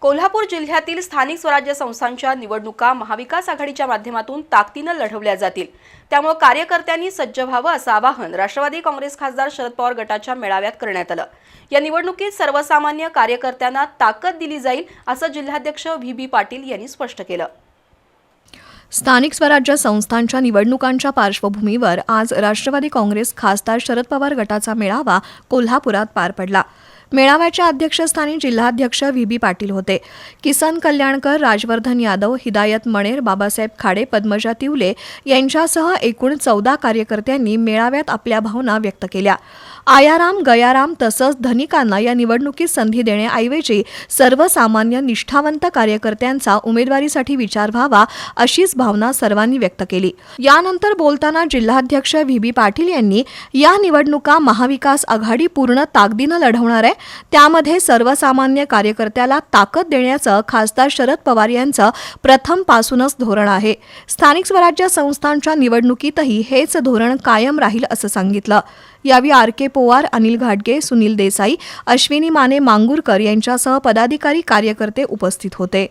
कोल्हापूर जिल्ह्यातील स्थानिक स्वराज्य संस्थांच्या निवडणुका महाविकास आघाडीच्या माध्यमातून ताकदीनं लढवल्या जातील. त्यामुळे कार्यकर्त्यांनी सज्ज व्हावं असं आवाहन राष्ट्रवादी काँग्रेस खासदार शरद पवार गटाच्या मेळाव्यात करण्यात आलं. या निवडणुकीत सर्वसामान्य कार्यकर्त्यांना ताकद दिली जाईल असं जिल्हाध्यक्ष व्ही. बी. पाटील यांनी स्पष्ट केलं. स्थानिक स्वराज्य संस्थांच्या निवडणुकांच्या पार्श्वभूमीवर आज राष्ट्रवादी काँग्रेस खासदार शरद पवार गटाचा मेळावा कोल्हापुरात पार पडला. मेळाव्याच्या अध्यक्षस्थानी जिल्हाध्यक्ष व्ही बी पाटील होते. किसन कल्याणकर राजवर्धन यादव हिदायत मणेर बाबासाहेब खाडे पद्मजा तिवले यांच्यासह एकूण चौदा कार्यकर्त्यांनी मेळाव्यात आपल्या भावना व्यक्त केल्या. आयाराम गयाराम तसंच धनिकांना या निवडणुकीत संधी देण्याऐवजी सर्वसामान्य निष्ठावंत कार्यकर्त्यांचा उमेदवारीसाठी विचार व्हावा अशीच भावना सर्वांनी व्यक्त केली. यानंतर बोलताना जिल्हाध्यक्ष व्ही. बी. पाटील यांनी या निवडणुका महाविकास आघाडी पूर्ण ताकदीनं लढवणार आहे. त्यामध्ये सर्वसामान्य कार्यकर्त्याला ताकद देण्याचं खासदार शरद पवार यांचं प्रथमपासूनच धोरण आहे. स्थानिक स्वराज्य संस्थांच्या निवडणुकीतही हेच धोरण कायम राहील असं सांगितलं. यावेळी आर. के. पोवार अनिल घाटगे सुनील देसाई अश्विनी माने मांगुरकर यांच्यासह पदाधिकारी कार्यकर्ते उपस्थित होते.